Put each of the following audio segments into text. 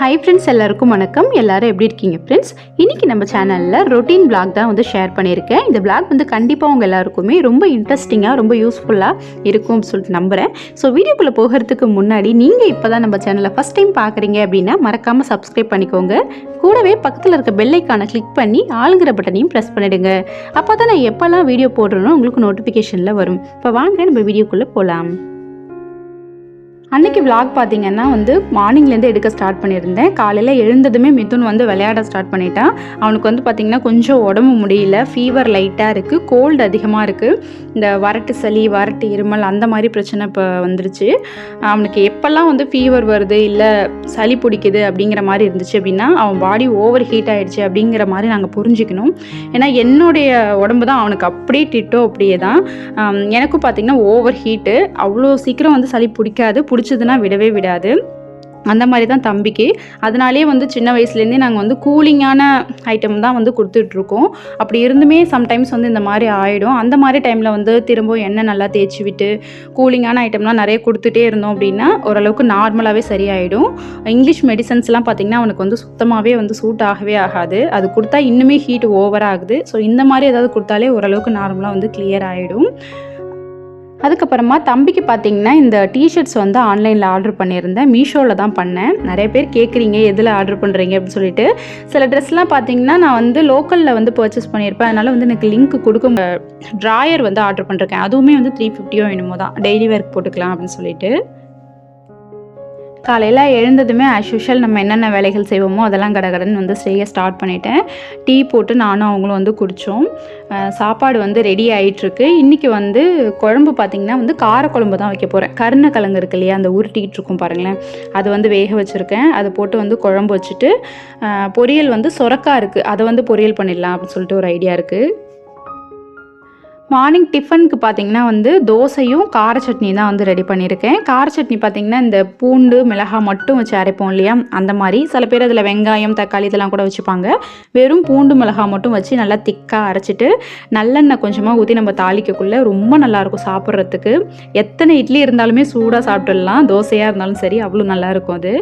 Hi friends எல்லாருக்கும் வணக்கம். எல்லாரும் எப்படி இருக்கீங்க ஃப்ரெண்ட்ஸ் இன்னைக்கு நம்ம சேனலில் ரொட்டீன் பிளாக் தான் வந்து ஷேர் பண்ணியிருக்கேன். இந்த பிளாக் வந்து கண்டிப்பாக உங்கள் எல்லாருக்குமே ரொம்ப இன்ட்ரெஸ்டிங்காக ரொம்ப யூஸ்ஃபுல்லாக இருக்கும்னு சொல்லிட்டு நம்புகிறேன் ஸோ வீடியோக்குள்ளே போகிறதுக்கு முன்னாடி நீங்கள் இப்போ தான் நம்ம சேனலை ஃபஸ்ட் டைம் பார்க்குறீங்க அப்படின்னா மறக்காமல் சப்ஸ்கிரைப் பண்ணிக்கோங்க. கூடவே பக்கத்தில் இருக்க பெல்லைக்கான கிளிக் பண்ணி ஆளுங்கிற பட்டனையும் ப்ரெஸ் பண்ணிடுங்க. அப்போ தான் நான் எப்போல்லாம் வீடியோ போடுறேனோ உங்களுக்கு நோட்டிஃபிகேஷனில் வரும். இப்போ வாங்க நம்ம வீடியோக்குள்ளே போகலாம் அன்னைக்கு விளாக் பார்த்தீங்கன்னா வந்து மார்னிங்லேருந்து எடுக்க ஸ்டார்ட் பண்ணியிருந்தேன். காலையில் எழுந்ததுமே மிதுன் வந்து விளையாட ஸ்டார்ட் பண்ணிட்டான் அவனுக்கு வந்து பார்த்திங்கன்னா கொஞ்சம் உடம்பு முடியல. ஃபீவர் லைட்டாக இருக்குது கோல்டு அதிகமாக இருக்குது இந்த வரட்டு சளி வறட்டு இருமல் அந்த மாதிரி பிரச்சனை இப்போ வந்துருச்சு. அவனுக்கு எப்போல்லாம் வந்து ஃபீவர் வருது இல்லை சளி பிடிக்குது அப்படிங்கிற மாதிரி இருந்துச்சு அப்படின்னா அவன் பாடி ஓவர் ஹீட் ஆகிடுச்சு அப்படிங்கிற மாதிரி நாங்கள் புரிஞ்சுக்கணும். ஏன்னா என்னுடைய உடம்பு தான் அவனுக்கு அப்படியே டிட்டோ அப்படியே தான் எனக்கும் பார்த்திங்கன்னா ஓவர் ஹீட்டு அவ்வளோ சீக்கிரம் வந்து சளி பிடிக்காது. பிடிச்சதுன்னா விடவே விடாது. அந்த மாதிரி தான் தம்பிக்கு. அதனாலே வந்து சின்ன வயசுலேருந்தே நாங்கள் வந்து கூலிங்கான ஐட்டம் தான் வந்து கொடுத்துட்ருக்கோம். அப்படி இருந்துமே சம்டைம்ஸ் வந்து இந்த மாதிரி ஆகிடும் அந்த மாதிரி டைமில் வந்து திரும்பவும் எண்ணெய் நல்லா தேய்ச்சி விட்டு கூலிங்கான ஐட்டம்லாம் நிறைய கொடுத்துட்டே இருந்தோம் அப்படின்னா ஓரளவுக்கு நார்மலாகவே சரியாயிடும். இங்கிலீஷ் மெடிசன்ஸ்லாம் பார்த்திங்கன்னா அவனுக்கு வந்து சுத்தமாகவே வந்து சூட் ஆகவே ஆகாது. அது கொடுத்தா இன்னுமே ஹீட் ஓவர் ஆகுது. ஸோ இந்த மாதிரி ஏதாவது கொடுத்தாலே ஓரளவுக்கு நார்மலாக வந்து கிளியர் ஆகிடும் அதுக்கப்புறமா தம்பிக்கு பார்த்தீங்கன்னா இந்த டிஷர்ட்ஸ் வந்து ஆன்லைனில் ஆர்டர் பண்ணியிருந்தேன். மீஷோவில் தான் பண்ணேன். நிறைய பேர் கேட்குறீங்க எதில் ஆர்டர் பண்ணுறீங்க அப்படின்னு சொல்லிட்டு. சில ட்ரெஸ்லாம் பார்த்தீங்கன்னா நான் வந்து லோக்கலில் வந்து பர்ச்சேஸ் பண்ணியிருப்பேன். அதனால் வந்து எனக்கு லிங்க் கொடுக்க ட்ராயர் வந்து ஆர்டர் பண்ணிருக்கேன். அதுவுமே வந்து த்ரீ ஃபிஃப்டியோ என்னமோ தான். டெய்லி ஒர்க் போட்டுக்கலாம் அப்படின்னு சொல்லிட்டு. காலையில் எழுந்ததுமே ஆஸ் யூஷுவல் நம்ம என்னென்ன வேலைகள் செய்வோமோ அதெல்லாம் கடகடன்னு வந்து செய்ய ஸ்டார்ட் பண்ணிட்டேன். டீ போட்டு நானும் அவங்களும் வந்து குடித்தோம் சாப்பாடு வந்து ரெடி ஆகிட்டுருக்கு இன்றைக்கி வந்து குழம்பு பார்த்திங்கன்னா வந்து காரக்குழம்பு தான் வைக்க போகிறேன் கருணக்கிழங்கு இருக்கு இல்லையா அந்த உருட்டிக்கிட்டு இருக்கும் பாருங்களேன். அது வந்து வேக வச்சுருக்கேன். அதை போட்டு வந்து குழம்பு வச்சுட்டு பொரியல் வந்து சொரக்காக இருக்குது அதை வந்து பொரியல் பண்ணிடலாம் அப்படின்னு சொல்லிட்டு ஒரு ஐடியா இருக்குது மார்னிங் டிஃபனுக்கு பார்த்தீங்கன்னா வந்து தோசையும் கார சட்னி தான் வந்து ரெடி பண்ணியிருக்கேன். கார சட்னி பார்த்தீங்கன்னா இந்த பூண்டு மிளகாய் மட்டும் வச்சு அரைப்போம் இல்லையா? அந்த மாதிரி. சில பேர் அதில் வெங்காயம் தக்காளி இதெல்லாம் கூட வச்சுப்பாங்க. வெறும் பூண்டு மிளகாய் மட்டும் வச்சு நல்லா திக்காக அரைச்சிட்டு நல்லெண்ணெய் கொஞ்சமாக ஊற்றி நம்ம தாளிக்கக்குள்ளே ரொம்ப நல்லாயிருக்கும் சாப்பிட்றதுக்கு. எத்தனை இட்லி இருந்தாலுமே சூடாக சாப்பிட்டுடலாம் தோசையாக இருந்தாலும் சரி அவ்வளோ நல்லாயிருக்கும் அது.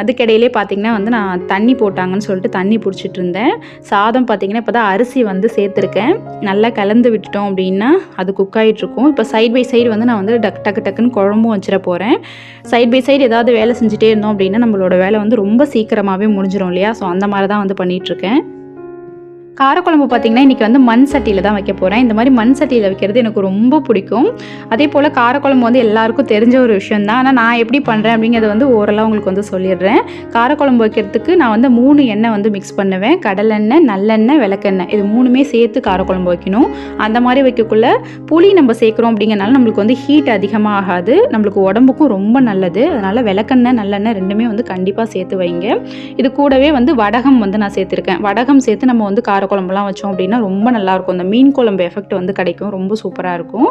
அதுக்கிடையிலே பார்த்தீங்கன்னா வந்து நான் தண்ணி போட்டாங்கன்னு சொல்லிட்டு தண்ணி பிடிச்சிட்டு இருந்தேன். சாதம் பார்த்தீங்கன்னா இப்போ தான் அரிசி வந்து சேர்த்துருக்கேன். நல்லா கலந்து விட்டுட்டோம் அப்படின்னா அது குக் ஆகிட்ருக்கும் இப்போ சைட் பை சைடு வந்து நான் வந்து டக் டக்கு டக்குன்னு குழம்பும் வச்சிட போகிறேன் சைட் பை சைடு ஏதாவது வேலை செஞ்சுட்டே இருந்தோம் அப்படின்னா நம்மளோட வேலை வந்து ரொம்ப சீக்கிரமாகவே முடிஞ்சிடும் இல்லையா? ஸோ அந்த மாதிரி தான் வந்து பண்ணிகிட்ருக்கேன் காரக்குழம்பு பார்த்திங்கன்னா இன்றைக்கி வந்து மண் சட்டியில் தான் வைக்க போகிறேன் இந்த மாதிரி மண் சட்டியில் வைக்கிறது எனக்கு ரொம்ப பிடிக்கும். அதே போல் காரக்குழம்பு வந்து எல்லாருக்கும் தெரிஞ்ச ஒரு விஷயம் தான். ஆனால் நான் எப்படி பண்ணுறேன் அப்படிங்கிறத வந்து ஓரளவு உங்களுக்கு வந்து சொல்லிடுறேன். காரக்குழம்பு வைக்கிறதுக்கு நான் வந்து மூணு எண்ணெய் வந்து மிக்ஸ் பண்ணுவேன். கடலெண்ணெய் நல்லெண்ணெய் விளக்கெண்ணெய். இது மூணுமே சேர்த்து காரக்குழம்பு வைக்கணும். அந்த மாதிரி வைக்கக்குள்ள புளி நம்ம சேர்க்குறோம் அப்படிங்கிறனால நம்மளுக்கு வந்து ஹீட் அதிகமாக ஆகாது நம்மளுக்கு உடம்புக்கும் ரொம்ப நல்லது. அதனால் விளக்கெண்ணெய் நல்லெண்ணெய் ரெண்டுமே வந்து கண்டிப்பாக சேர்த்து வைங்க. இது கூடவே வந்து வடகம் வந்து நான் சேர்த்துருக்கேன். வடகம் சேர்த்து நம்ம வந்து காரக்குழம்புலாம் வச்சோம் அப்படின்னா ரொம்ப நல்லாயிருக்கும். அந்த மீன் குழம்பு எஃபெக்ட் வந்து கிடைக்கும். ரொம்ப சூப்பராக இருக்கும்.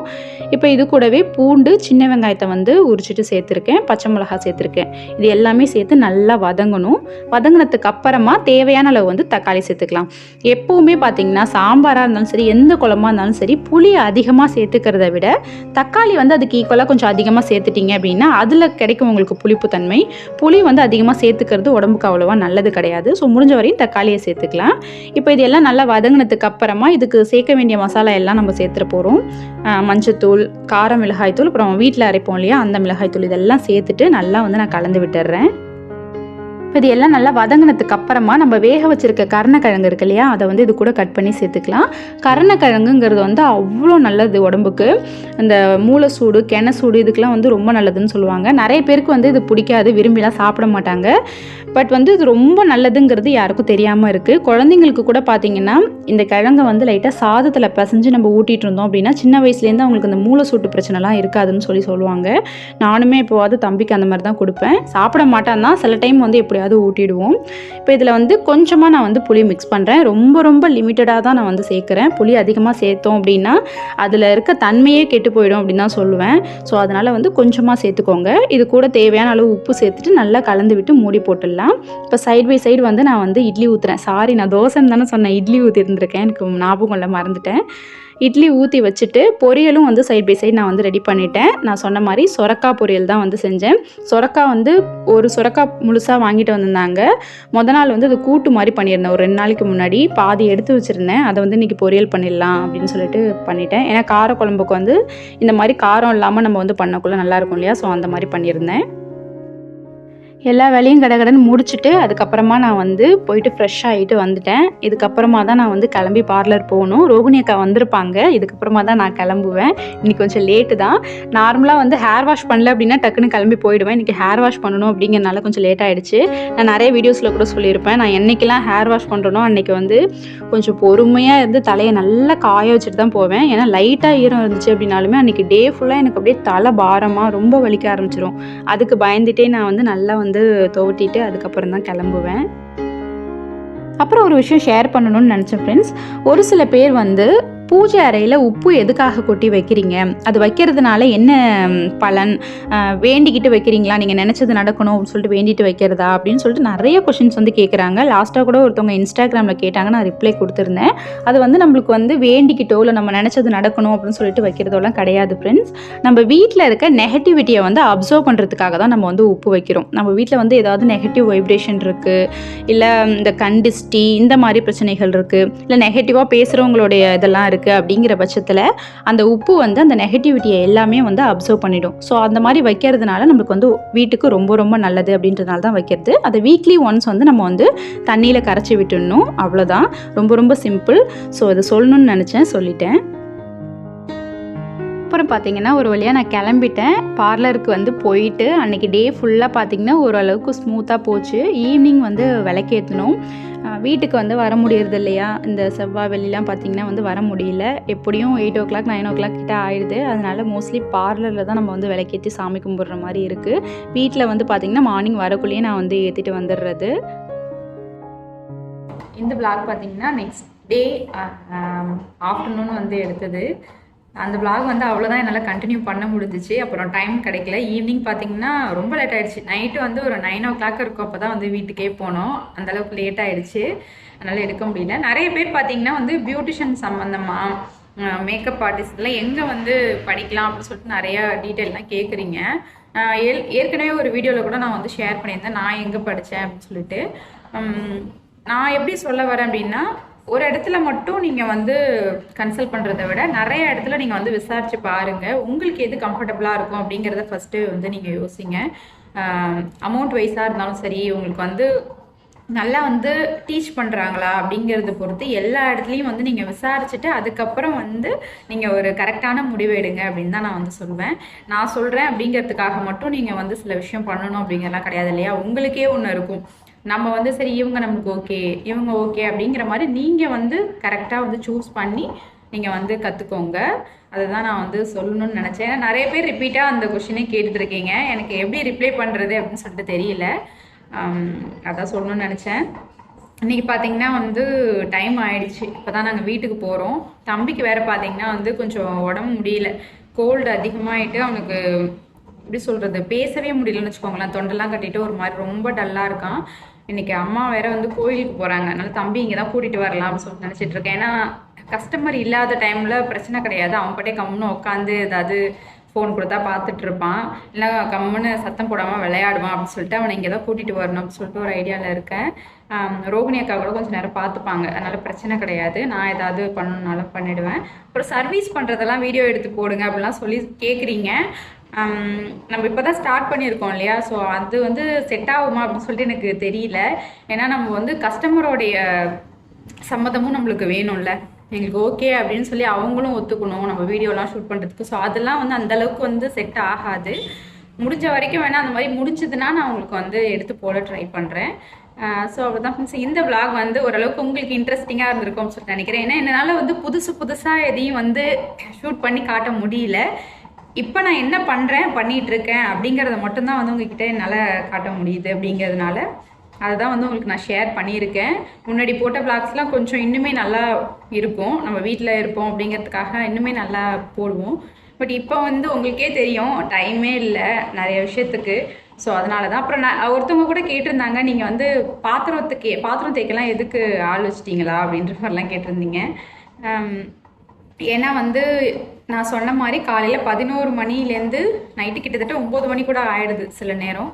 இப்போ இது கூடவே பூண்டு சின்ன வெங்காயத்தை வந்து உரிச்சிட்டு சேர்த்துருக்கேன். பச்சை மிளகாய் சேர்த்துருக்கேன். இது எல்லாமே சேர்த்து நல்லா வதங்கணும். வதங்கினதுக்கு அப்புறமா தேவையான அளவு வந்து தக்காளி சேர்த்துக்கலாம். எப்போவுமே பார்த்தீங்கன்னா சாம்பாராக இருந்தாலும் சரி எந்த குழம்பாக இருந்தாலும் சரி புளி அதிகமாக சேர்த்துக்கிறத விட தக்காளி வந்து அதுக்கு ஈக்குவலாக கொஞ்சம் அதிகமாக சேர்த்துட்டீங்க அப்படின்னா அதில் கிடைக்கும் உங்களுக்கு புளிப்புத்தன்மை புளி வந்து அதிகமாக சேர்த்துக்கிறது உடம்புக்கு அவ்வளோவா நல்லது கிடையாது. ஸோ முடிஞ்ச வரையும் தக்காளியை சேர்த்துக்கலாம். இப்போ இதெல்லாம் நல்லா வதங்கினதுக்கு அப்புறமா இதுக்கு சேர்க்க வேண்டிய மசாலா எல்லாம் நம்ம சேர்த்துட்டு போகிறோம் மஞ்சத்தூள் கார மிளகாய்த்தூள் அப்புறம் வீட்டில் அரைப்போம் இல்லையா அந்த மிளகாய்த்தூள் இதெல்லாம் சேர்த்துட்டு நல்லா வந்து நான் கலந்து விட்டுறேன். இப்போ இது எல்லாம் நல்லா வதங்கினதுக்கு அப்புறமா நம்ம வேக வச்சிருக்க கருணக்கிழங்கு இருக்கு இல்லையா அதை வந்து இது கூட கட் பண்ணி சேர்த்துக்கலாம். கருணக்கிழங்குங்கிறது வந்து அவ்வளோ நல்லது உடம்புக்கு. இந்த மூளை சூடு கென சூடு இதுக்கெலாம் வந்து ரொம்ப நல்லதுன்னு சொல்லுவாங்க. நிறைய பேருக்கு வந்து இது பிடிக்காது விரும்பிலாம் சாப்பிட மாட்டாங்க. பட் வந்து இது ரொம்ப நல்லதுங்கிறது யாருக்கும் தெரியாமல் இருக்குது குழந்தைங்களுக்கு கூட பார்த்தீங்கன்னா இந்த கிழங்கை வந்து லைட்டாக சாதத்தில் பசைஞ்சு நம்ம ஊட்டிகிட்டு இருந்தோம் அப்படின்னா சின்ன வயசுலேருந்து அவங்களுக்கு இந்த மூளை சூட்டு பிரச்சனைலாம் இருக்காதுன்னு சொல்லி சொல்லுவாங்க. நானுமே இப்போவாது தம்பிக்கு அந்த மாதிரி தான் கொடுப்பேன். சாப்பிட மாட்டான் தான். சில டைம் வந்து எப்படியாவது ஊட்டிடுவோம். இப்போ இதில் வந்து கொஞ்சமாக நான் வந்து புளி மிக்ஸ் பண்ணுறேன். ரொம்ப ரொம்ப லிமிட்டடாக தான் நான் வந்து சேர்க்குறேன். புளி அதிகமாக சேர்த்தோம் அப்படின்னா அதில் இருக்க தன்மையே கெட்டு போயிடும் அப்படின்னு தான் சொல்லுவேன். ஸோ அதனால் வந்து கொஞ்சமாக சேர்த்துக்கோங்க. இது கூட தேவையான அளவு உப்பு சேர்த்துட்டு நல்லா கலந்து விட்டு மூடி போட்டுடலாம். இப்போ சைடு பை சைடு வந்து நான் வந்து இட்லி ஊற்றுறேன் சாரி நான் தோசைன்னு தானே சொன்னேன். இட்லி ஊற்றிருந்துருக்கேன் எனக்கு ஞாபகம் இல்லை மறந்துட்டேன். இட்லி ஊற்றி வச்சுட்டு பொரியலும் வந்து சைட் பை சைடு நான் வந்து ரெடி பண்ணிட்டேன். நான் சொன்ன மாதிரி சொரக்கா பொரியல் தான் வந்து செஞ்சேன். சொரக்காய் வந்து ஒரு சொரக்காய் முழுசாக வாங்கிட்டு வந்திருந்தாங்க. முத நாள் வந்து அது கூட்டு மாதிரி பண்ணியிருந்தேன். ஒரு ரெண்டு நாளைக்கு முன்னாடி பாதி எடுத்து வச்சுருந்தேன். அதை வந்து இன்றைக்கி பொரியல் பண்ணிடலாம் அப்படின்னு சொல்லிட்டு பண்ணிட்டேன். ஏன்னா கார குழம்புக்கு வந்து இந்த மாதிரி காரம் இல்லாமல் நம்ம வந்து பண்ணக்குள்ளே நல்லா இருக்கும் இல்லையா? ஸோ அந்த மாதிரி பண்ணியிருந்தேன். எல்லா வேலையும் கடகடன் முடிச்சுட்டு அதுக்கப்புறமா நான் வந்து போயிட்டு ஃப்ரெஷ் ஆகிட்டு வந்துட்டேன். இதுக்கப்புறமா தான் நான் வந்து கிளம்பி பார்லர் போகணும். ரோகிணி அக்கா வந்திருப்பாங்க. இதுக்கப்புறமா தான் நான் கிளம்புவேன். இன்னைக்கு கொஞ்சம் லேட்டு தான். நார்மலாக வந்து ஹேர் வாஷ் பண்ணல அப்படின்னா டக்குன்னு கிளம்பி போயிடுவேன். இன்றைக்கி ஹேர் வாஷ் பண்ணணும் அப்படிங்கிறனால கொஞ்சம் லேட் ஆகிடுச்சு நான் நிறைய வீடியோஸில் கூட சொல்லியிருப்பேன். நான் என்னைக்கெல்லாம் ஹேர் வாஷ் பண்ணுறனோ அன்றைக்கி வந்து கொஞ்சம் பொறுமையாக இருந்து தலையை நல்லா காய வச்சுட்டு தான் போவேன். ஏன்னா லைட்டாக ஈரம் இருந்துச்சு அப்படின்னாலுமே அன்றைக்கி டே ஃபுல்லாக எனக்கு அப்படியே தலை பாரமாக ரொம்ப வலிக்க ஆரம்பிச்சிடும் அதுக்கு பயந்துட்டே நான் வந்து நல்லா வந்து துவட்டிட்டு அதுக்கப்புறம் தான் கிளம்புவேன். அப்புறம் ஒரு விஷயம் ஷேர் பண்ணணும்னு நினச்சேன் ஃப்ரெண்ட்ஸ் ஒரு சில பேர் வந்து பூஜை அறையில் உப்பு எதுக்காக கொட்டி வைக்கிறீங்க? அது வைக்கிறதுனால என்ன பலன்? வேண்டிக்கிட்டு வைக்கிறீங்களா? நீங்கள் நினச்சது நடக்கணும் அப்படின்னு சொல்லிட்டு வேண்டிட்டு வைக்கிறதா? அப்படின்னு சொல்லிட்டு நிறைய கொஷின்ஸ் வந்து கேட்குறாங்க லாஸ்ட்டாக கூட ஒருத்தவங்க இன்ஸ்டாகிராமில் கேட்டாங்க. நான் ரிப்ளை கொடுத்துருந்தேன். அது வந்து நம்மளுக்கு வந்து வேண்டிக்கிட்டோ இல்லை நம்ம நினச்சது நடக்கணும் அப்படின்னு சொல்லிட்டு வைக்கிறதோலாம் கிடையாது ஃப்ரெண்ட்ஸ் நம்ம வீட்டில் இருக்க நெகட்டிவிட்டியை வந்து அப்சர்வ் பண்ணுறதுக்காக தான் நம்ம வந்து உப்பு வைக்கிறோம். நம்ம வீட்டில் வந்து ஏதாவது நெகட்டிவ் வைப்ரேஷன் இருக்குது இல்லை இந்த கண்டிஸ்டி இந்த மாதிரி பிரச்சனைகள் இருக்குது இல்லை நெகட்டிவாக பேசுகிறவங்களுடைய இதெல்லாம் இருக்குது அப்படிங்கிற பட்சத்தில் அந்த உப்பு வந்து அந்த நெகட்டிவிட்டியை எல்லாமே வந்து அப்சர்வ் பண்ணிடும். ஸோ அந்த மாதிரி வைக்கிறதுனால நம்மளுக்கு வந்து வீட்டுக்கு ரொம்ப ரொம்ப நல்லது அப்படின்றதுனால தான் வைக்கிறது. அதை வீக்லி ஒன்ஸ் வந்து நம்ம வந்து தண்ணியில் கரைச்சி விட்டுடணும். அவ்வளோதான் ரொம்ப ரொம்ப சிம்பிள் ஸோ அதை சொல்லணும்னு நினச்சேன். சொல்லிட்டேன். அப்புறம் பார்த்தீங்கன்னா ஒரு வழியாக நான் கிளம்பிட்டேன். பார்லருக்கு வந்து போயிட்டு அன்றைக்கி டே ஃபுல்லாக பார்த்தீங்கன்னா ஓரளவுக்கு ஸ்மூத்தாக போச்சு. ஈவினிங் வந்து விளக்கேற்றணும் வீட்டுக்கு வந்து வர முடியறது இல்லையா? இந்த செவ்வாய் வெள்ளிலாம் பார்த்தீங்கன்னா வந்து வர முடியல. எப்படியும் eight o'clock nine o'clock கிட்ட ஆயிடுது. அதனால மோஸ்ட்லி பார்லரில் தான் நம்ம வந்து விளக்கேற்றி சாமி கும்பிட்ற மாதிரி இருக்குது வீட்டில் வந்து பார்த்திங்கன்னா மார்னிங் வரக்குள்ளேயே நான் வந்து ஏற்றிட்டு வந்துடுறது இந்த பிளாக் பார்த்தீங்கன்னா நெக்ஸ்ட் டே ஆஃப்டர்நூன் வந்து எடுத்தது. அந்த vlog வந்து அவ்வளோதான் என்னால் கண்டினியூ பண்ண முடிஞ்சிச்சு. அப்புறம் டைம் கிடைக்கல. ஈவினிங் பார்த்தீங்கன்னா ரொம்ப லேட் ஆகிடுச்சு நைட்டு வந்து ஒரு நைன் ஓ கிளாக் இருக்கும். அப்போ தான் வந்து வீட்டுக்கே போனோம். அந்த அளவுக்கு லேட் ஆகிடுச்சு அதனால் எடுக்க முடியல. நிறைய பேர் பார்த்தீங்கன்னா வந்து பியூட்டிஷியன் சம்மந்தமாக மேக்கப் ஆர்டிஸ்ட்லாம் எங்கே வந்து படிக்கலாம் அப்படின்னு சொல்லிட்டு நிறையா டீட்டெயிலாம் கேட்குறீங்க ஆஹ் ஏற்கனவே ஒரு வீடியோவில் கூட நான் வந்து ஷேர் பண்ணியிருந்தேன். நான் எங்கே படித்தேன் அப்படின்னு சொல்லிட்டு. நான் எப்படி சொல்ல வரேன் அப்படின்னா ஒரு இடத்துல மட்டும் நீங்கள் வந்து கன்சல்ட் பண்ணுறத விட நிறைய இடத்துல நீங்கள் வந்து விசாரித்து பாருங்கள் உங்களுக்கு எது கம்ஃபர்டபுளாக இருக்கும் அப்படிங்கிறத ஃபஸ்ட்டு வந்து நீங்கள் யோசிங்க. அமௌண்ட் வைஸாக இருந்தாலும் சரி உங்களுக்கு வந்து நல்லா வந்து டீச் பண்ணுறாங்களா அப்படிங்கிறத பொறுத்து எல்லா இடத்துலையும் வந்து நீங்கள் விசாரிச்சுட்டு அதுக்கப்புறம் வந்து நீங்கள் ஒரு கரெக்டான முடிவு எடுங்க அப்படின்னு தான் நான் வந்து சொல்லுவேன் நான் சொல்கிறேன் அப்படிங்கிறதுக்காக மட்டும் நீங்கள் வந்து சில விஷயம் பண்ணணும் அப்படிங்கிறலாம் கிடையாது இல்லையா? உங்களுக்கே ஒன்று இருக்கும். நம்ம வந்து சரி இவங்க நமக்கு ஓகே இவங்க ஓகே அப்படிங்கிற மாதிரி நீங்கள் வந்து கரெக்டாக வந்து சூஸ் பண்ணி நீங்கள் வந்து கற்றுக்கோங்க அதுதான் நான் வந்து சொல்லணும்னு நினச்சேன். ஏன்னா நிறைய பேர் ரிப்பீட்டாக அந்த கொஷினே கேட்டுட்ருக்கீங்க எனக்கு எப்படி ரிப்ளை பண்ணுறது அப்படின்னு சொல்லிட்டு தெரியல. அதான் சொல்லணும்னு நினச்சேன். இன்றைக்கி பார்த்தீங்கன்னா வந்து டைம் ஆயிடுச்சு. இப்போ தான் நாங்கள் வீட்டுக்கு போகிறோம் தம்பிக்கு வேற பார்த்தீங்கன்னா வந்து கொஞ்சம் உடம்பு முடியல. கோல்டு அதிகமாகிட்டு அவனுக்கு எப்படி சொல்கிறது பேசவே முடியலன்னு வச்சுக்கோங்களேன். தொண்டெல்லாம் கட்டிட்டு ஒரு மாதிரி ரொம்ப டல்லாக இருக்கான். இன்னைக்கு அம்மா வேற வந்து கோயிலுக்கு போகிறாங்க அதனால தம்பி இங்கே தான் கூட்டிகிட்டு வரலாம் அப்படின்னு சொல்லிட்டு நினச்சிட்டு இருக்கேன். ஏன்னா கஸ்டமர் இல்லாத டைமில் பிரச்சனை கிடையாது. அவன் பாட்டே கம்முன்னு உட்காந்து ஏதாவது ஃபோன் கொடுத்தா பார்த்துட்டு இருப்பான் இல்லை கம்முன்னு சத்தம் போடாமல் விளையாடுவான் அப்படின்னு சொல்லிட்டு அவனை இங்கே தான் கூட்டிகிட்டு வரணும் அப்படின்னு சொல்லிட்டு ஒரு ஐடியாவில் இருக்கேன். ரோகிணி அக்கா கூட கொஞ்சம் நேரம் பார்த்துப்பாங்க. அதனால் பிரச்சனை கிடையாது. நான் ஏதாவது பண்ணணுன்னாலும் பண்ணிடுவேன். அப்புறம் சர்வீஸ் பண்ணுறதெல்லாம் வீடியோ எடுத்து போடுங்க அப்படிலாம் சொல்லி கேட்குறீங்க நம்ம இப்போ தான் ஸ்டார்ட் பண்ணியிருக்கோம் இல்லையா? ஸோ அது வந்து செட் ஆகுமா அப்படின்னு சொல்லிட்டு எனக்கு தெரியல. ஏன்னா நம்ம வந்து கஸ்டமரோடைய சம்மதமும் நம்மளுக்கு வேணும்ல. எங்களுக்கு ஓகே அப்படின்னு சொல்லி அவங்களும் ஒத்துக்கணும். நம்ம வீடியோலாம் ஷூட் பண்ணுறதுக்கு ஸோ அதெல்லாம் வந்து அந்தளவுக்கு வந்து செட் ஆகாது. முடிஞ்ச வரைக்கும் வேணால் அந்த மாதிரி முடிஞ்சதுன்னா நான் உங்களுக்கு வந்து எடுத்து போட ட்ரை பண்ணுறேன் ஸோ அவ்வளோதான் ஃப்ரெண்ட்ஸ் இந்த vlog வந்து ஓரளவுக்கு உங்களுக்கு இன்ட்ரெஸ்டிங்காக இருந்திருக்கும்னு சொல்லிட்டு நினைக்கிறேன். ஏன்னா என்னால் வந்து புதுசு புதுசாக எதையும் வந்து ஷூட் பண்ணி காட்ட முடியல. இப்போ நான் என்ன பண்ணுறேன் பண்ணிகிட்ருக்கேன் இருக்கேன் அப்படிங்கிறத மட்டும்தான் வந்து உங்ககிட்ட என்னால் காட்ட முடியுது அப்படிங்கிறதுனால. அதுதான் வந்து உங்களுக்கு நான் ஷேர் பண்ணியிருக்கேன். முன்னாடி போட்ட பிளாக்ஸ்லாம் கொஞ்சம் இன்னுமே நல்லா இருக்கும். நம்ம வீட்டில் இருப்போம் அப்படிங்கிறதுக்காக இன்னுமே நல்லா போடுவோம். பட் இப்போ வந்து உங்களுக்கே தெரியும் டைமே இல்லை நிறைய விஷயத்துக்கு. ஸோ அதனால தான் அப்புறம் நான் ஒருத்தவங்க கூட கேட்டிருந்தாங்க நீங்கள் வந்து பாத்திரத்துக்கு பாத்திரம் தேய்க்கலாம் எதுக்கு ஆள் வச்சிட்டிங்களா? அப்படின்ற மாதிரிலாம் கேட்டிருந்தீங்க. ஏன்னா வந்து நான் சொன்ன மாதிரி காலையில் பதினோரு மணிலேருந்து நைட்டு கிட்டத்தட்ட ஒம்பது மணி கூட ஆயிடுது சில நேரம்.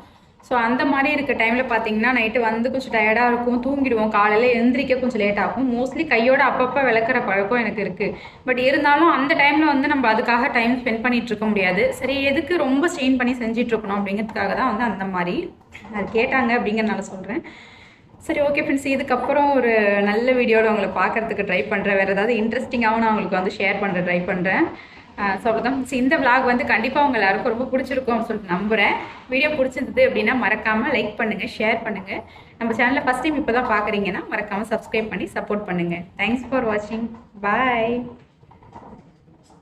ஸோ அந்த மாதிரி இருக்க டைமில் பார்த்தீங்கன்னா நைட்டு வந்து கொஞ்சம் டயர்டாக இருக்கும். தூங்கிடுவோம். காலையில் எழுந்திரிக்க கொஞ்சம் லேட் ஆகும். மோஸ்ட்லி கையோட அப்பப்போ விளக்குற பழக்கம் எனக்கு இருக்குது பட் இருந்தாலும் அந்த டைமில் வந்து நம்ம அதுக்காக டைம் ஸ்பெண்ட் பண்ணிட்டு இருக்க முடியாது. சரி எதுக்கு ரொம்ப ஸ்ட்ரெயின் பண்ணி செஞ்சுட்டு இருக்கணும் அப்படிங்கிறதுக்காக தான் வந்து அந்த மாதிரி அது கேட்டாங்க அப்படிங்கிறனால சொல்கிறேன் சரி ஓகே ஃப்ரெண்ட்ஸ் இதுக்கப்புறம் ஒரு நல்ல வீடியோவில் உங்களை பார்க்கறதுக்கு ட்ரை பண்ணுறேன் வேறு ஏதாவது இன்ட்ரெஸ்டிங்காகவும் நான் உங்களுக்கு வந்து ஷேர் பண்ணுற ட்ரை பண்ணுறேன் ஸோ இந்த விளாக் வந்து கண்டிப்பாக உங்கள் எல்லாருக்கும் ரொம்ப பிடிச்சிருக்கும் சொல்லிட்டு நம்புகிறேன் வீடியோ பிடிச்சிருந்தது அப்படின்னா மறக்காமல் லைக் பண்ணுங்கள் ஷேர் பண்ணுங்கள் நம்ம சேனலில் ஃபஸ்ட் டைம் இப்போ தான் பார்க்குறீங்கன்னா மறக்காமல் சப்ஸ்கிரைப் பண்ணி சப்போர்ட் பண்ணுங்கள் தேங்க்ஸ் ஃபார் வாட்சிங் பாய்